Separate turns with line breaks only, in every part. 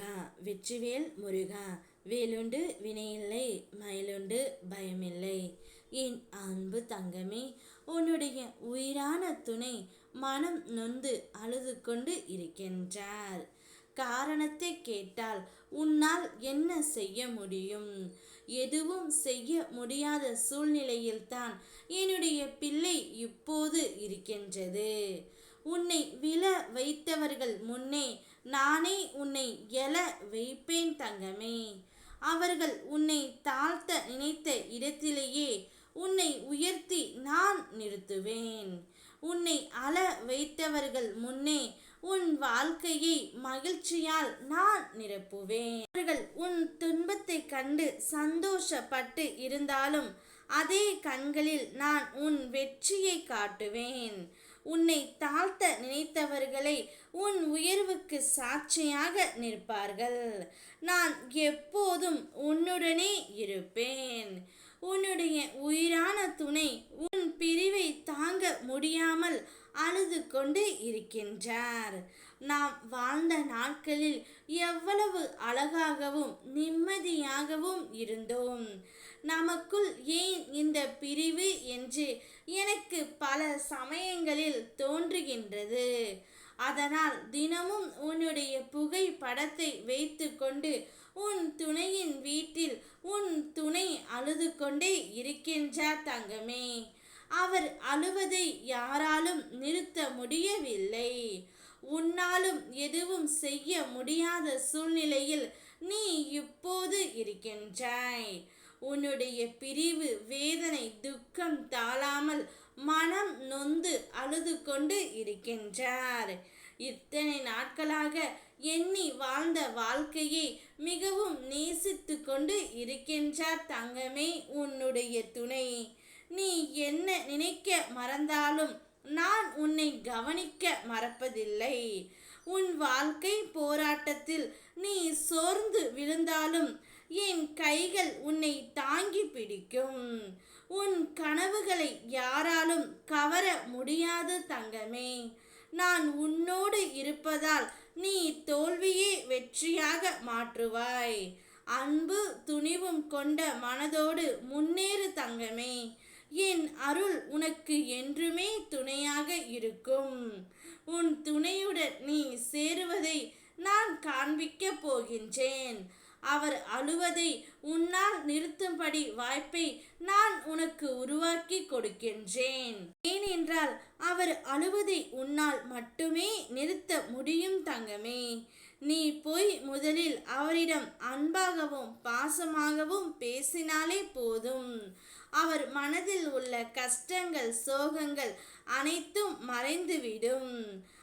முருகா வெற்றிவேல் முருகா வேலுண்டு வினையில்லை மயிலுண்டு பயமில்லை. என் அன்பு தங்கமே உன்னுடைய உயிரான துணை மனம் நொந்து அழுது கொண்டு இருக்கின்றார். காரணத்தை கேட்டால் உன்னால் என்ன செய்ய முடியும்? எதுவும் செய்ய முடியாத சூழ்நிலையில்தான் என்னுடைய பிள்ளை இப்போது இருக்கின்றது. உன்னை விழ வைத்தவர்கள் முன்னே நானே உன்னை எழ வைப்பேன் தங்கமே. அவர்கள் உன்னை தாழ்த்த நினைத்த இடத்திலேயே உன்னை உயர்த்தி நான் நிறுத்துவேன். உன்னை அழ வைத்தவர்கள் முன்னே உன் வாழ்க்கையை மகிழ்ச்சியால் நான் நிரப்புவேன். அவர்கள் உன் துன்பத்தை கண்டு சந்தோஷப்பட்டு இருந்தாலும் அதே கண்களில் நான் உன் வெற்றியை காட்டுவேன். உன்னை தாழ்த்த நினைத்தவர்களை உன் உயர்வுக்கு சாட்சியாக நிற்பார்கள். நான் எப்போதும் உன்னுடனே இருப்பேன். உன்னுடைய உயிரான துணை உன் பிரிவை தாங்க முடியாமல் அழுது கொண்டு இருக்கின்றார். நாம் வாழ்ந்த நாட்களில் எவ்வளவு அழகாகவும் நிம்மதியாகவும் இருந்தோம். நமக்குள் ஏன் இந்த பிரிவு என்று எனக்கு பல சமயங்களில் தோன்றுகின்றது. அதனால் தினமும் உன்னுடைய புகைப்படத்தை வைத்து கொண்டு உன் துணையின் வீட்டில் உன் துணை அழுது கொண்டே இருக்கின்றார் தங்கமே. அவர் அழுவதை யாராலும் நிறுத்த முடியவில்லை. உன்னாலும் எதுவும் செய்ய முடியாத சூழ்நிலையில் நீ இப்போது இருக்கின்றாய். உன்னுடைய பிரிவு வேதனை துக்கம் தாழாமல் மனம் நொந்து அழுது கொண்டு இருக்கின்றார். இத்தனை நாட்களாக எண்ணி வாழ்ந்த வாழ்க்கையை மிகவும் நேசித்து கொண்டு இருக்கின்றார் தங்கமே உன்னுடைய துணை. நீ என்ன நினைக்க மறந்தாலும் நான் உன்னை கவனிக்க மறப்பதில்லை. உன் வாழ்க்கை போராட்டத்தில் நீ சோர்ந்து விழுந்தாலும் என் கைகள் உன்னை தாங்கி பிடிக்கும். உன் கனவுகளை யாராலும் கவர முடியாது தங்கமே. நான் உன்னோடு இருப்பதால் நீ தோல்வியே வெற்றியாக மாற்றுவாய். அன்பு துணிவும் கொண்ட மனதோடு முன்னேறு தங்கமே. என் அருள் உனக்கு என்றுமே துணையாக இருக்கும். உன் துணையுடன் நீ சேருவதை நான் காண்பிக்கப் போகின்றேன். அவர் அழுவதை உன்னால் நிறுத்தும்படி வாய்ப்பை நான் உனக்கு உருவாக்கி கொடுக்கின்றேன். ஏனென்றால் அவர் அழுவதை உன்னால் மட்டுமே நிறுத்த முடியும் தங்கமே. நீ போய் முதலில் அவரிடம் அன்பாகவும் பாசமாகவும் பேசினாலே போதும். அவர் மனதில் உள்ள கஷ்டங்கள் சோகங்கள் அனைத்தும் மறைந்துவிடும்.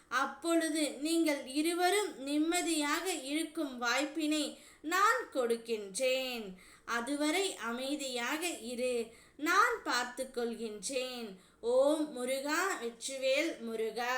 அப்பொழுது நீங்கள் இருவரும் நிம்மதியாக இருக்கும் வாய்ப்பினை நான் கொடுக்கின்றேன். அதுவரை அமைதியாக இரு. நான் பார்த்து கொள்கின்றேன் ஓம் முருகா வெற்றிவேல் முருகா.